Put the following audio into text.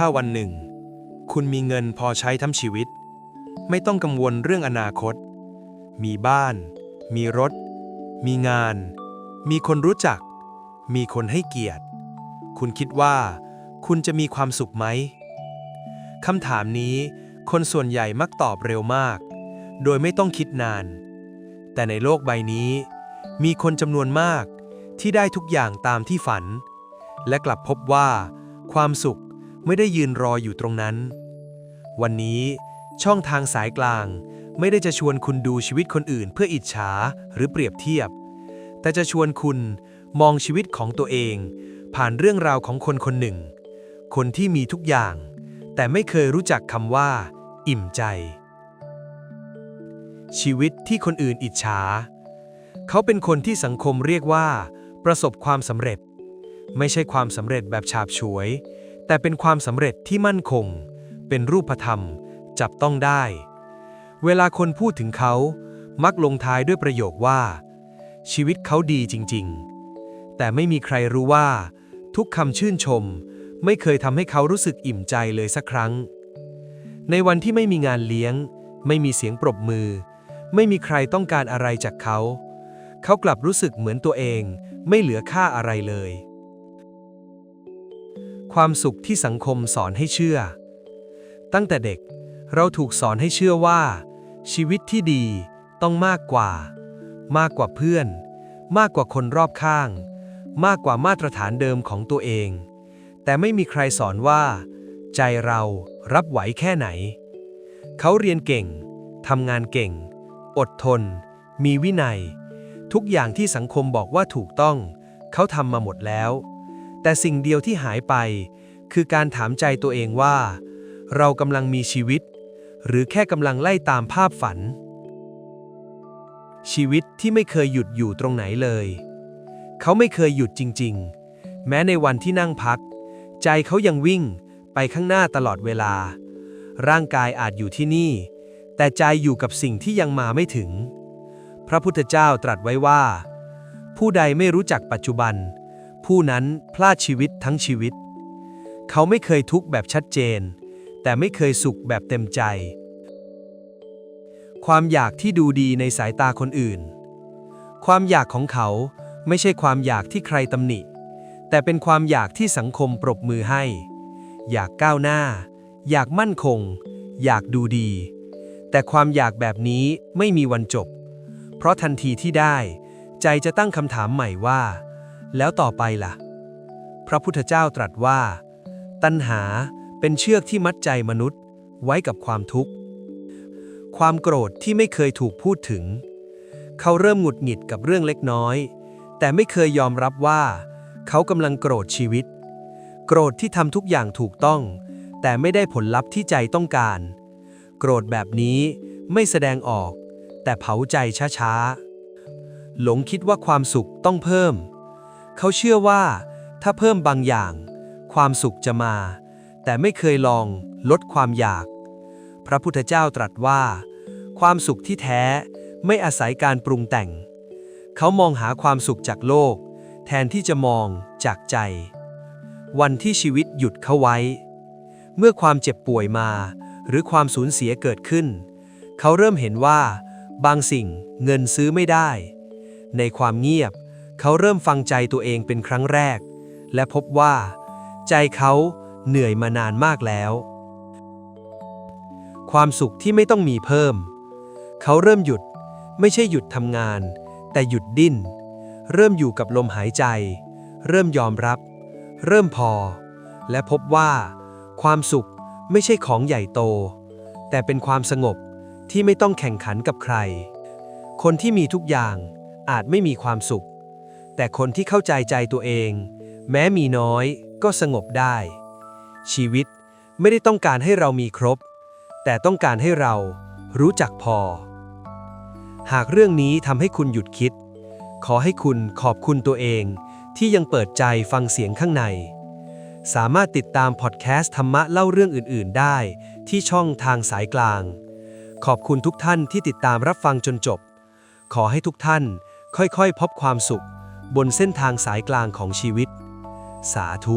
ถ้าวันหนึ่ง คุณมีเงินพอใช้ทั้งชีวิต ไม่ต้องกังวลเรื่องอนาคต มีบ้าน มีรถ มีงาน มีคนรู้จัก มีคนให้เกียรติ คุณคิดว่า คุณจะมีความสุขไหมคำถามนี้ คนส่วนใหญ่มักตอบเร็วมาก โดยไม่ต้องคิดนาน แต่ในโลกใบนี้ มีคนจำนวนมากที่ได้ทุกอย่างตามที่ฝัน และกลับพบว่า ความสุข ไม่ได้ยืนรออยู่ตรงนั้น วันนี้ช่องทางสายกลาง ไม่ได้จะชวนคุณดูชีวิตคนอื่นเพื่ออิจฉาหรือเปรียบเทียบ แต่จะชวนคุณมองชีวิตของตัวเอง ผ่านเรื่องราวของคนคนหนึ่ง คนที่มีทุกอย่าง แต่ไม่เคยรู้จักคำว่า อิ่มใจ ชีวิตที่คนอื่นอิจฉา เขาเป็นคนที่สังคมเรียกว่า ประสบความสำเร็จ ไม่ใช่ความสำเร็จแบบฉาบฉวย แต่เป็นความสำเร็จที่มั่นคง เป็นรูปธรรม จับต้องได้ เวลาคนพูดถึงเขา มักลงท้ายด้วยประโยคว่า ชีวิตเขาดีจริง ๆ แต่ไม่มีใครรู้ว่า ทุกคำชื่นชม ไม่เคยทำให้เขารู้สึกอิ่มใจเลยสักครั้ง ในวันที่ไม่มีงานเลี้ยง ไม่มีเสียงปรบมือ ไม่มีใครต้องการอะไรจากเขา เขากลับรู้สึกเหมือนตัวเอง ไม่เหลือค่าอะไรเลย ความสุขที่สังคมสอนให้เชื่อ ตั้งแต่เด็กเราถูกสอนให้เชื่อว่า ชีวิตที่ดีต้องมากกว่า มากกว่าเพื่อน มากกว่าคนรอบข้าง มากกว่ามาตรฐานเดิมของตัวเอง แต่ไม่มีใครสอนว่า ใจเรารับไหวแค่ไหน เขาเรียนเก่งทำงานเก่ง อดทน มีวินัย ทุกอย่างที่สังคมบอกว่าถูกต้อง เขาทำมาหมดแล้ว แต่สิ่งเดียวที่หายไป คือการถามใจตัวเองว่า เรากำลังมีชีวิต หรือแค่กำลังไล่ตามภาพฝัน ชีวิตที่ไม่เคยหยุดอยู่ตรงไหนเลย เขาไม่เคยหยุดจริง ๆ แม้ในวันที่นั่งพัก ใจเขายังวิ่งไปข้างหน้าตลอดเวลา ร่างกายอาจอยู่ที่นี่ แต่ใจอยู่กับสิ่งที่ยังมาไม่ถึง พระพุทธเจ้าตรัสไว้ว่า ผู้ใดไม่รู้จักปัจจุบัน ผู้นั้นพลาดชีวิตทั้งชีวิต เขาไม่เคยทุกข์แบบชัดเจน แต่ไม่เคยสุขแบบเต็มใจ ความอยากที่ดูดีในสายตาคนอื่น ความอยากของเขาไม่ใช่ความอยากที่ใครตำหนิ แต่เป็นความอยากที่สังคมปรบมือให้ อยากก้าวหน้า อยากมั่นคง อยากดูดี แต่ความอยากแบบนี้ไม่มีวันจบ เพราะทันทีที่ได้ ใจจะตั้งคำถามใหม่ว่า แล้วต่อไปล่ะ พระพุทธเจ้าตรัสว่า ตัณหาเป็นเชือกที่มัดใจมนุษย์ไว้กับความทุกข์ ความโกรธที่ไม่เคยถูกพูดถึง เขาเริ่มหงุดหงิดกับเรื่องเล็กน้อย แต่ไม่เคยยอมรับว่า เขากำลังโกรธชีวิต โกรธที่ทำทุกอย่างถูกต้อง แต่ไม่ได้ผลลัพธ์ที่ใจต้องการ โกรธแบบนี้ไม่แสดงออก แต่เผาใจช้าๆ หลงคิดว่าความสุขต้องเพิ่ม เขาเชื่อว่า ถ้าเพิ่มบางอย่าง ความสุขจะมา แต่ไม่เคยลองลดความอยาก พระพุทธเจ้าตรัสว่า ความสุขที่แท้ไม่อาศัยการปรุงแต่ง เขามองหาความสุขจากโลก แทนที่จะมองจากใจ วันที่ชีวิตหยุดเขาไว้ เมื่อความเจ็บป่วยมา หรือความสูญเสียเกิดขึ้น เขาเริ่มเห็นว่า บางสิ่งเงินซื้อไม่ได้ ในความเงียบ เขาเริ่มฟังใจตัวเองเป็นครั้งแรก และพบว่า ใจเขาเหนื่อยมานานมากแล้ว ความสุขที่ไม่ต้องมีเพิ่ม เขาเริ่มหยุด ไม่ใช่หยุดทำงาน แต่หยุดดิ้น เริ่มอยู่กับลมหายใจ เริ่มยอมรับ เริ่มพอ และพบว่า ความสุขไม่ใช่ของใหญ่โต แต่เป็นความสงบที่ไม่ต้องแข่งขันกับใคร คนที่มีทุกอย่างอาจไม่มีความสุข แต่คนที่เข้าใจใจตัวเอง แม้มีน้อยก็สงบได้ ชีวิตไม่ได้ต้องการให้เรามีครบ แต่ต้องการให้เรารู้จักพอ หากเรื่องนี้ทำให้คุณหยุดคิด ขอให้คุณขอบคุณตัวเองที่ยังเปิดใจฟังเสียงข้างใน สามารถติดตามพอดแคสต์ธรรมะเล่าเรื่องอื่น ๆ ได้ที่ช่องทางสายกลาง ขอบคุณทุกท่านที่ติดตามรับฟังจนจบ ขอให้ทุกท่านค่อย ๆ พบความสุข บนเส้นทางสายกลางของชีวิต สาธุ